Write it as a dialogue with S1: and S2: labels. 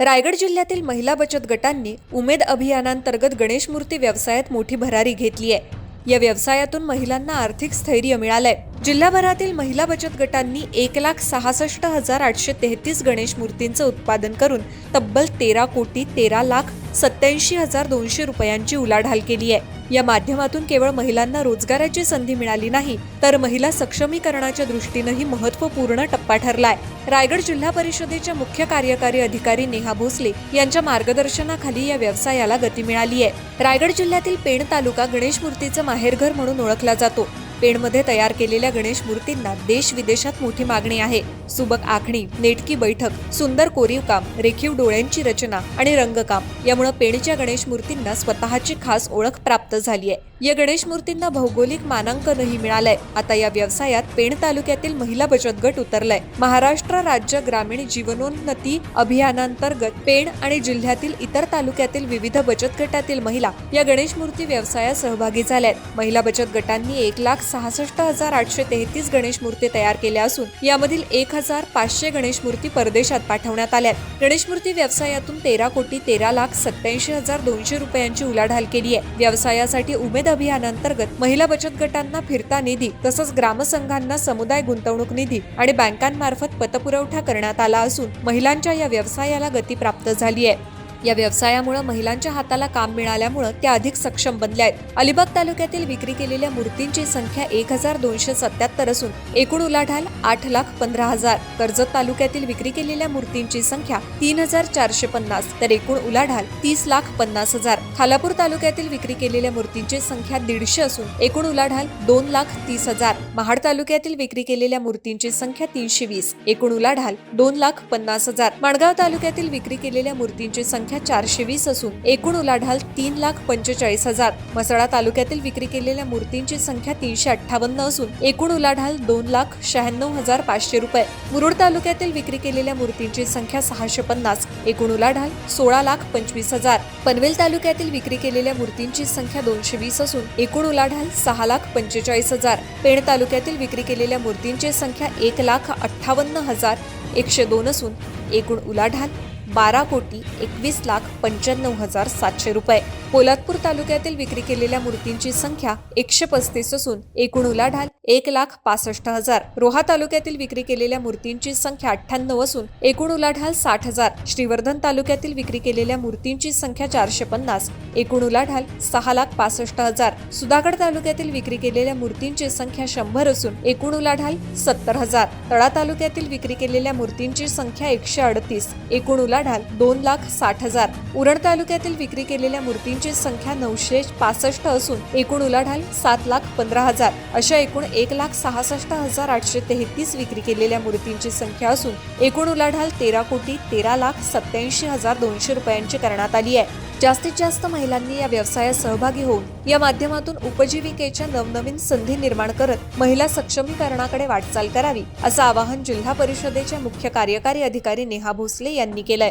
S1: रायगड जिल्ह्यातील महिला बचत गटांनी उमेद अभियानांतर्गत गणेश मूर्ती व्यवसायात मोठी भरारी घेतली आहे. या व्यवसायातून महिलांना आर्थिक स्थैर्य मिळालंय. जिल्हाभरातील महिला बचत गटांनी एक लाख सहासष्ट हजार आठशे तेहतीस गणेश मूर्तींचं उत्पादन करून तब्बल तेरा कोटी तेरा लाख सत्याऐंशी हजार दोनशे रुपयांची उलाढाल केली आहे. या माध्यमातून केवळ महिलांना रोजगाराची संधी मिळाली नाही तर महिला सक्षमीकरणाच्या दृष्टीनंही महत्त्वपूर्ण टप्पा ठरलाय. रायगड जिल्हा परिषदेच्या मुख्य कार्यकारी अधिकारी नेहा भोसले यांच्या मार्गदर्शनाखाली या व्यवसायाला गती मिळाली आहे. रायगड जिल्ह्यातील पेण तालुका गणेश मूर्तीचं माहेरघर म्हणून ओळखला जातो. पेणमध्ये तयार केलेल्या गणेश मूर्तींना देश विदेशात मोठी मागणी आहे. सुबक आखणी नेटकी बैठक सुंदर कोरीव काम रेखीव डोळ्यांची रचना आणि रंगकाम यामुळे पेणच्या गणेश मूर्तींना स्वतःची खास ओळख प्राप्त झाली आहे या गणेश मूर्तींना भौगोलिक मानांकनही मिळालंय. आता या व्यवसायात पेण तालुक्यातील महिला बचत गट उतरलाय. महाराष्ट्र राज्य ग्रामीण जीवनोन्नती अभियानांतर्गत पेण आणि जिल्ह्यातील इतर तालुक्यातील विविध बचत गटातील महिला या गणेश मूर्ती व्यवसायात सहभागी झाल्यात. महिला बचत गटांनी एक लाख सहासष्ट हजार आठशे तेहतीस गणेश मूर्ती तयार केल्या असून यामधील एक हजार पाचशे गणेश मूर्ती परदेशात पाठवण्यात आल्यात. गणेश मूर्ती व्यवसायातून तेरा कोटी तेरा लाख सत्याऐंशी हजार दोनशे रुपयांची उलाढाल केली आहे व्यवसायात यासाठी उमेद अभियानांतर्गत महिला बचत गटांना फिरता निधी तसंच ग्रामसंघांना समुदाय गुंतवणूक निधी आणि बँकांमार्फत पतपुरवठा करण्यात आला असून महिलांच्या या व्यवसायाला गती प्राप्त झाली आहे. या व्यवसायामुळे महिलांच्या हाताला काम मिळाल्यामुळे त्या अधिक सक्षम बनल्या आहेत. अलिबाग तालुक्यातील विक्री केलेल्या मूर्तींची संख्या एक हजार दोनशे सत्याहत्तर असून एकूण उलाढाल आठ लाख पंधरा हजार. कर्जत तालुक्यातील विक्री केलेल्या मूर्तींची संख्या तीन हजार चारशे पन्नास तर एकूण उलाढाल तीस लाख पन्नास हजार. खालापूर तालुक्यातील विक्री केलेल्या मूर्तींची संख्या दीडशे असून एकूण उलाढाल दोन लाख तीस हजार. महाड तालुक्यातील विक्री केलेल्या मूर्तींची संख्या तीनशे वीस एकूण उलाढाल दोन लाख पन्नास हजार. माणगाव तालुक्यातील विक्री केलेल्या मूर्तींची संख्या चारशे वीस असून एकूण उलाढाल तीन लाख पंचेचाळीस हजार. मसळा तालुक्यातील विक्री केलेल्या मूर्तींची संख्या तीनशे अठ्ठावन्न असून एकूण उलाढाल दोन लाख शहाण्णव हजार पाचशे रुपये. मुरुड तालुक्यातील विक्री केलेल्या मूर्तींची संख्या सहाशे पन्नास. एकूण उलाढाल सोळा लाख पंचवीस हजार. पनवेल तालुक्यातील विक्री केलेल्या मूर्तींची संख्या दोनशे वीस असून एकूण उलाढाल सहा लाख पंचेचाळीस हजार. पेण तालुक्यातील विक्री केलेल्या मूर्तींची संख्या एक लाख अठ्ठावन्न हजार एकशे दोन असून एकूण उलाढाल बारा कोटी एकवीस लाख पंच्याण्णव हजार सातशे रुपये. पोलादपूर तालुक्यातील विक्री केलेल्या मूर्तींची संख्या एकशे पस्तीस असून एकूण उलाढाल एक लाख पासष्ट हजार. रोहा तालुक्यातील विक्री केलेल्या मूर्तींची संख्या अठ्ठ्याण्णव असून एकूण उलाढाल साठ हजार. श्रीवर्धन तालुक्यातील विक्री केलेल्या मूर्तींची संख्या चारशे पन्नास. एकूण उलाढाल सहा लाख पासष्ट हजार. सुधागड तालुक्यातील विक्री केलेल्या मूर्तींची संख्या शंभर असून एकूण उलाढाल सत्तर हजार. तळा तालुक्यातील विक्री केलेल्या मूर्तींची संख्या एकशे अडतीस. एकूण उलाढाल दोन लाख साठ हजार. उरण तालुक्यातील विक्री केलेल्या मूर्तींची संख्या नऊशे पासष्ट असून एकूण उलाढाल सात लाख पंधरा हजार. अशा एकूण एक लाख सहासष्ट हजार आठशे तेहतीस विक्री केलेल्या मूर्तींची संख्या असून एकूण उलाढाल तेरा कोटी तेरा लाख सत्याऐंशी हजार दोनशे रुपयांची करण्यात आली आहे. जास्तीत जास्त महिलांनी या व्यवसायात सहभागी होऊन या माध्यमातून उपजीविकेच्या नवनवीन संधी निर्माण करत महिला सक्षमीकरणाकडे वाटचाल करावी असं आवाहन जिल्हा परिषदेच्या मुख्य कार्यकारी अधिकारी नेहा भोसले यांनी केलंय.